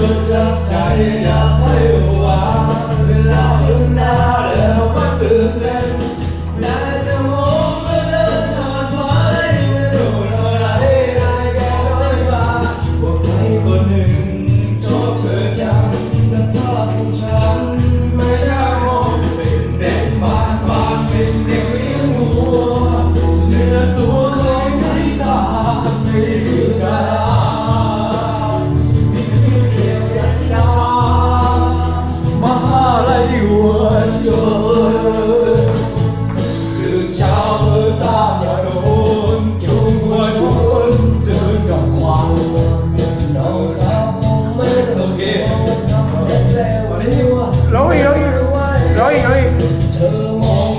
ประทับใจอยากให้ 我走。คือชาวเมืองตาอย่าโดนจวนเดินกับควันน้งสาวไม่โอควันนี้วร้องอีกร้ร้องอีกร้เธอมอง